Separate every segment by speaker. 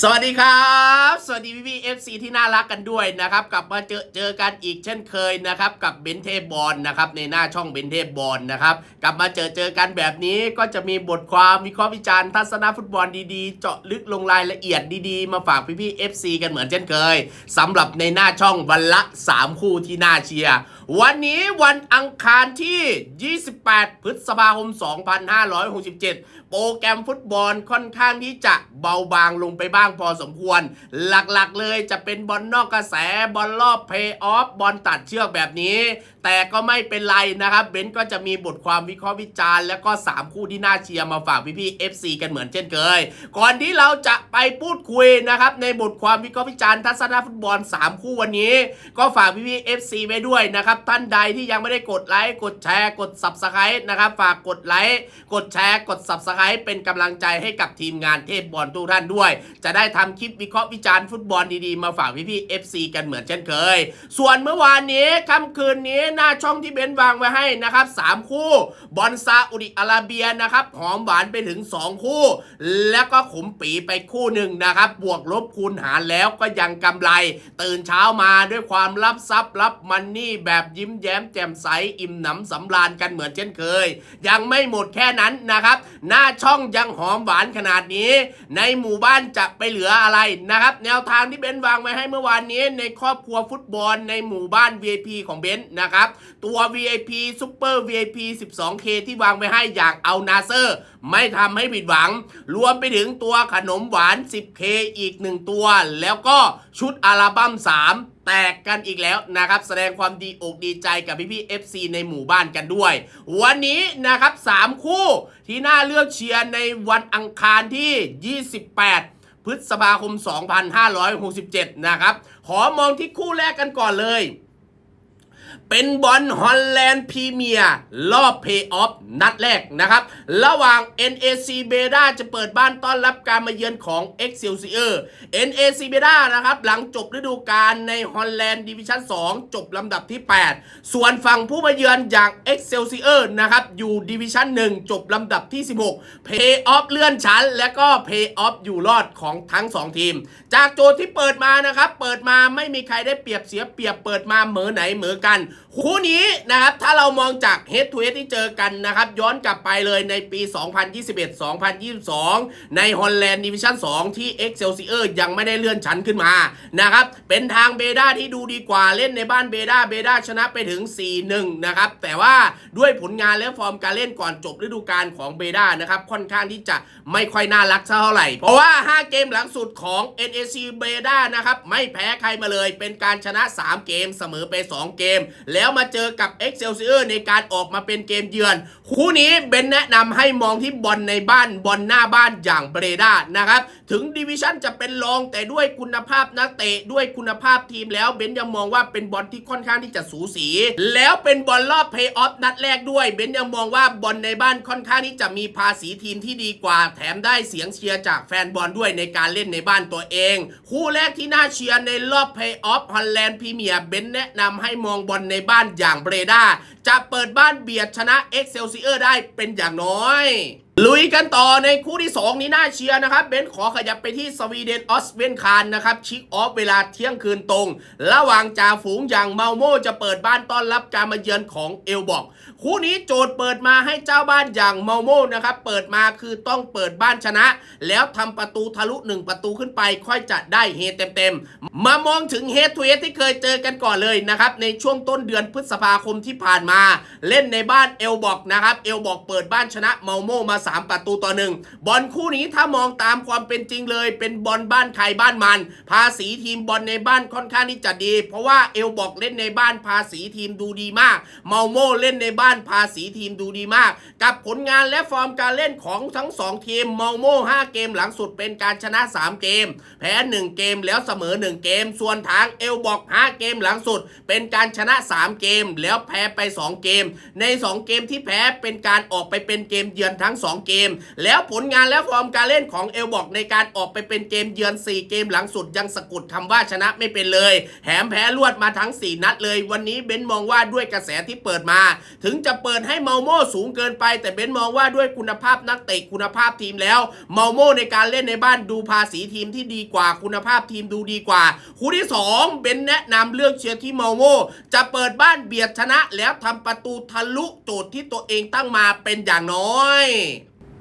Speaker 1: สวัสดีครับ สวัสดีพี่พี่เอฟซีที่น่ารักกันด้วยนะครับ กลับมาเจอเจอกันอีกเช่นเคยนะครับ กับเบนเทบอลนะครับในหน้าช่องเบนเทบอลนะครับ กลับมาเจอเจอกันแบบนี้ก็จะมีบทความวิเคราะห์วิจารณ์ทัศนฟุตบอลดีๆ เจาะลึกลงรายละเอียดดีๆ มาฝากพี่พี่เอฟซีกันเหมือนเช่นเคยสำหรับในหน้าช่องวันละ 3 คู่ที่น่าเชียร์วันนี้วันอังคารที่ 28 พฤษภาคม 2567 โปรแกรมฟุตบอลค่อนข้างที่จะเบาบางลงไปบ้างพอสมควร หลักๆเลยจะเป็นบอลนอกกระแสบอลรอบเพย์ออฟบอลตัดเชือกแบบนี้ แต่ก็ไม่เป็นไรนะครับเบนซ์ก็จะมีบทความวิเคราะห์วิจารณ์ แล้วก็ 3 คู่ที่น่าเชียร์มาฝากพี่ๆ FC กันเหมือนเช่นเคย ก่อนที่เราจะไปพูดคุยนะครับในบทความวิเคราะห์วิจารณ์ทัศนฟุตบอล 3 คู่วันนี้ ก็ฝากพี่ๆ FC ไว้ด้วยนะครับท่านใดที่ยังไม่ได้กดไลค์กดแชร์กด Subscribe นะครับฝากกดไลค์กดแชร์กด Subscribe เป็นกำลังใจให้กับทีมงานเทพบอลทุกท่านด้วย จะได้ทำคลิปวิเคราะห์วิจารณ์ฟุตบอลดีๆมาฝากพี่ๆ FC กันเหมือนเช่นเคย ส่วนเมื่อวานนี้ค่ำคืนนี้หน้าช่องที่เบนซ์วางไว้ให้นะครับ3คู่บอลซาอุดิอาระเบียนะครับหอมหวานไปถึง 2 คู่ แล้วก็ขมปีไปคู่หนึ่งนะครับบวกลบคูณหารแล้วก็ยังกำไร ตื่นเช้ามาด้วยความรับทรัพย์รับมันนี่แบบยิ้มแย้มแจ่มใสอิ่มหนำสำราญกันเหมือนเช่นเคย ยังไม่หมดแค่นั้นนะครับ หน้าช่องยังหอมหวานขนาดนี้ ในหมู่บ้านจะไปเหลืออะไรนะครับแนวทางที่เบนซ์วางไว้ให้เมื่อวานนี้ในครอบครัวฟุตบอลในหมู่บ้าน VIP ของเบนซ์นะครับ ตัว VIP Super VIP 12K ที่วางไว้ให้อย่างเอานาเซอร์ ไม่ทำให้ผิดหวัง รวมไปถึงตัวขนมหวาน 10K อีก 1 ตัว แล้วก็ชุดอัลบั้ม 3แตกกันอีกแล้วนะครับ แสดงความดีอกดีใจกับพี่พี่ FC ในหมู่บ้านกันด้วย วันนี้นะครับ 3 คู่ที่น่าเลือกเชียร์ในวันอังคารที่ 28 พฤษภาคม 2567 นะครับ ขอมองที่คู่แรกกันก่อนเลย เป็นบอลฮอลแลนด์พรีเมียร์รอบเพย์ออฟนัดแรกนะครับ ระหว่าง NAC b e d a จะเปิดบ้านต้อนรับการมาเยือนของ Excelsior NAC b e d a นะครับ หลังจบฤดูกาลในฮอลแลนด์ดิวิชั่น 2 จบลำดับที่ 8 ส่วนฝั่งผู้มาเยือนอย่าง Excelsior นะครับอยู่ดิวิชั่น 1 จบลำดับที่ 16 เพย์ออฟเลื่อนชั้น และก็เพย์ออฟอยู่รอดของทั้ง 2 ทีม จากโจทย์ที่เปิดมานะครับ เปิดมาไม่มีใครได้เปรียบเสียเปรียบเปิดมาเหมือไหนเหมือกันคู่นี้นะครับถ้าเรามองจาก Head to h e a ที่เจอกันนะครับย้อนกลับไปเลยในปี 2021-2022 ในฮอลแลนด์ดิวิชั่น 2 ที่ Excelsior ยังไม่ได้เลื่อนชั้นขึ้นมานะครับเป็นทางเบด้าที่ดูดีกว่าเล่นในบ้านเบด้าเบด้าชนะไปถึง 4-1 นะครับแต่ว่าด้วยผลงานและฟอร์มการเล่นก่อนจบฤดูกาลของเบด้านะครับค่อนข้างที่จะไม่ค่อยน่ารักเท่าไหร่ เพราะว่า 5 เกมหลังสุดของ NAC เบด้านะครับไม่แพ้ใครมาเลย เป็นการชนะ 3 เกมเสมอไป 2 เกมแล้วมาเจอกับ Excelsior ในการออกมาเป็นเกมเยือน คู่นี้เบนแนะนำให้มองที่บอลในบ้านบอลหน้าบ้านอย่างเบรดานะครับ ถึงดิวิชั่นจะเป็นรองแต่ด้วยคุณภาพนักเตะด้วยคุณภาพทีมแล้วเบนยังมองว่าเป็นบอลที่ค่อนข้างที่จะสูสี แล้วเป็นบอลรอบเพย์ออฟนัดแรกด้วยเบนยังมองว่าบอลในบ้านค่อนข้างที่จะมีภาษีทีมที่ดีกว่า แถมได้เสียงเชียร์จากแฟนบอลด้วยในการเล่นในบ้านตัวเอง คู่แรกที่น่าเชียร์ในรอบเพย์ออฟฮอลแลนด์พรีเมียร์เบนแนะนำให้มองบอลในบ้านอย่างเบรดาจะเปิดบ้านเบียดชนะเอ็กเซลซิเออร์ได้เป็นอย่างน้อยลุยกันต่อในคู่ที่ 2 นี้น่าเชียร์นะครับเบนขอขยับไปที่สวีเดนออสเวนคานนะครับชิกออฟเวลาเที่ยงคืนตรง ระหว่างจ่าฝูงอย่างเมาโมจะเปิดบ้านต้อนรับการมาเยือนของเอลบอกคู่นี้โจทย์เปิดมาให้เจ้าบ้านอย่างเมาโมนะครับเปิดมาคือต้องเปิดบ้านชนะ แล้วทำประตูทะลุหนึ่งประตูขึ้นไป ค่อยจะได้เฮเต็มๆ มามองถึงเฮทูเฮที่เคยเจอกันก่อนเลยนะครับในช่วงต้นเดือนพฤษภาคมที่ผ่านมา เล่นในบ้านเอลบอกนะครับเอลบอกเปิดบ้านชนะเมาโมมา3 ประตูต่อหนึ่งบอลคู่นี้ถ้ามองตามความเป็นจริงเลย เป็นบอลบ้านใครบ้านมัน ภาษีทีมบอลในบ้านค่อนข้างที่จะดี เพราะว่าเอลบอกเล่นในบ้านภาษีทีมดูดีมากเมาโมเล่นในบ้านภาษีทีมดูดีมาก กับผลงานและฟอร์มการเล่นของทั้ง 2 ทีมเมาโม5 เกมหลังสุดเป็นการชนะ 3 เกม แพ้ 1 เกมแล้วเสมอ 1 เกม ส่วนทางเอลบอก 5 เกมหลังสุด เป็นการชนะ 3 เกม แล้วแพ้ไป 2 เกม ใน 2 เกมที่แพ้เป็นการออกไปเป็นเกมเยือนทั้ง 2เกม แล้วผลงานและฟอร์มการเล่นของเอลบอกในการออกไปเป็นเกมเยือน 4 เกมหลังสุดยังสะกุดคำว่าชนะไม่เป็นเลยแถมแพ้รวดมาทั้ง 4 นัดเลย วันนี้เบนมองว่าด้วยกระแสที่เปิดมา ถึงจะเปิดให้เมาโม่สูงเกินไป แต่เบนมองว่าด้วยคุณภาพนักเตะคุณภาพทีมแล้วเมาโม่ในการเล่นในบ้านดูภาษีทีมที่ดีกว่าคุณภาพทีมดูดีกว่า คู่ที่ 2 เบนแนะนำเลือกเชียร์ที่เมาโม่จะเปิดบ้านเบียดชนะแล้วทำประตูทะลุโจทย์ที่ตัวเองตั้งมาเป็นอย่างน้อย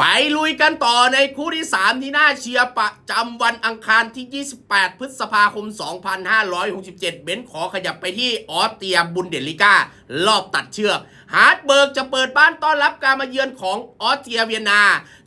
Speaker 1: ไปลุยกันต่อในคู่ที่ 3 ที่น่าเชียร์ประจำวันอังคารที่ 28 พฤษภาคม 2567 เบนขอขยับไปที่ออสเตรียบุนเดลิก้ารอบตัดเชือก ฮาร์ดเบิร์กจะเปิดบ้านต้อนรับการมาเยือนของออสเตรียเวียนนา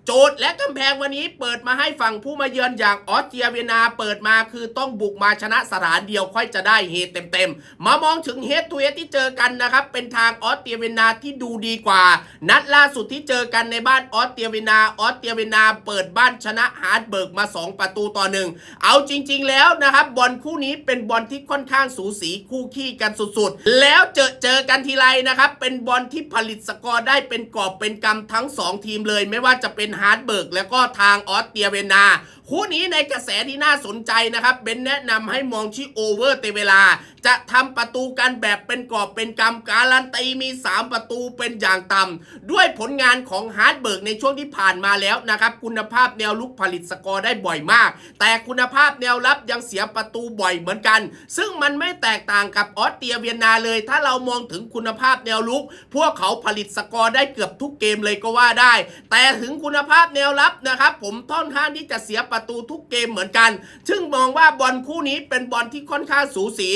Speaker 1: โจทย์และกำแพงวันนี้เปิดมาให้ฝั่งผู้มาเยือนอย่างออสเตรียเวียนาเปิดมาคือต้องบุกมาชนะสถานเดียวค่อยจะได้เฮดเต็มๆ มามองถึงเฮดทูเฮดที่เจอกันนะครับ เป็นทางออสเตรียเวียนาที่ดูดีกว่า นัดล่าสุดที่เจอกันในบ้านออสเตรียเวียนาออสเตรียเวียนนาเปิดบ้านชนะฮาร์ดเบิร์กมา 2 ประตูต่อหนึ่งเอาจริง ๆ แล้วนะครับบอลคู่นี้เป็นบอลที่ค่อนข้างสูสีคู่ขี้กันสุดๆ แล้วเจอเจอกันทีไรนะครับเป็นบอลที่ผลิตสกอร์ได้เป็นกอบเป็นกำทั้ง 2 ทีมเลยไม่ว่าจะเป็นฮาร์ดเบิร์กแล้วก็ทางออสเตรียเวียนนาคู่นี้ในกระแสที่น่าสนใจนะครับเบนแนะนำให้มองที่โอเวอร์เตเวลา จะทำประตูกันแบบเป็นกอบเป็นกำการันตีมี 3 ประตูเป็นอย่างต่ำด้วยผลงานของฮาร์ดเบิร์กในช่วงที่ผ่านมาแล้วนะครับ คุณภาพแนวลุกผลิตสกอร์ได้บ่อยมาก แต่คุณภาพแนวรับยังเสียประตูบ่อยเหมือนกัน ซึ่งมันไม่แตกต่างกับออสเตรียเวียนนาเลย ถ้าเรามองถึงคุณภาพแนวลุก พวกเขาผลิตสกอร์ได้เกือบทุกเกมเลยก็ว่าได้ แต่ถึงคุณภาพแนวรับนะครับผมค่อนข้างที่จะเสียประประตูทุกเกมเหมือนกัน ซึ่งมองว่าบอลคู่นี้เป็นบอลที่ค่อนข้างสูสี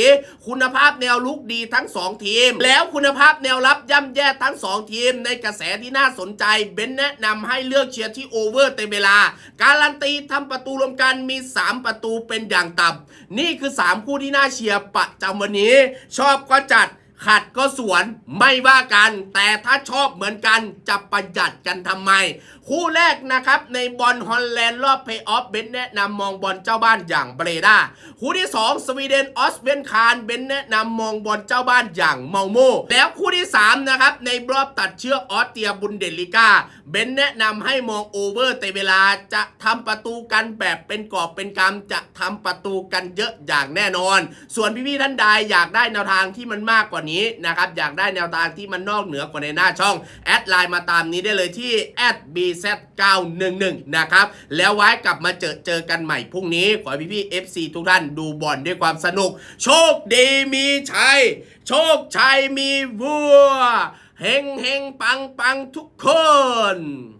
Speaker 1: คุณภาพแนวลุกดีทั้ง 2 ทีม แล้วคุณภาพแนวรับย่ำแย่ทั้ง 2 ทีม ในกระแสที่น่าสนใจเบนแนะนำให้เลือกเชียร์ที่โอเวอร์เต็มเวลา การันตีทำประตูรวมกันมี 3 ประตูเป็นอย่างต่ำนี่คือ 3 คู่ที่น่าเชียร์ประจำวันนี้ ชอบก็จัดขัดก็สวนไม่ว่ากัน แต่ถ้าชอบเหมือนกันจะประหยัดกันทำไม คู่แรกนะครับในบอลฮอลแลนด์รอบเพย์ออฟเบนแนะนำมองบอลเจ้าบ้านอย่างเบรดาคู่ที่ 2 สวีเดนออสเวนคารเบนแนะนำมองบอลเจ้าบ้านอย่างเมาโมแล้วคู่ที่3นะครับในรอบตัดเชือกออสเตรียบุนเดลิก้าเบนแนะนำให้มองโอเวอร์แต่เวลาจะทำประตูกันแบบเป็นกอบเป็นกำจะทำประตูกันเยอะอย่างแน่นอน ส่วนพี่ๆท่านใดอยากได้แนวทางที่มันมากกว่านี้นะครับอยากได้แนวทางที่มันนอกเหนือกว่าในหน้าช่องแอดไลน์มาตามนี้ได้เลยที่แอดบี z 911นะครับแล้วไว้กลับมาเจอเจอกันใหม่พรุ่งนี้ ขอให้พี่ๆ FC ทุกท่านดูบอลด้วยความสนุก โชคดีมีชัย โชคชัยมีวัวเฮงเฮงปังปังทุกคน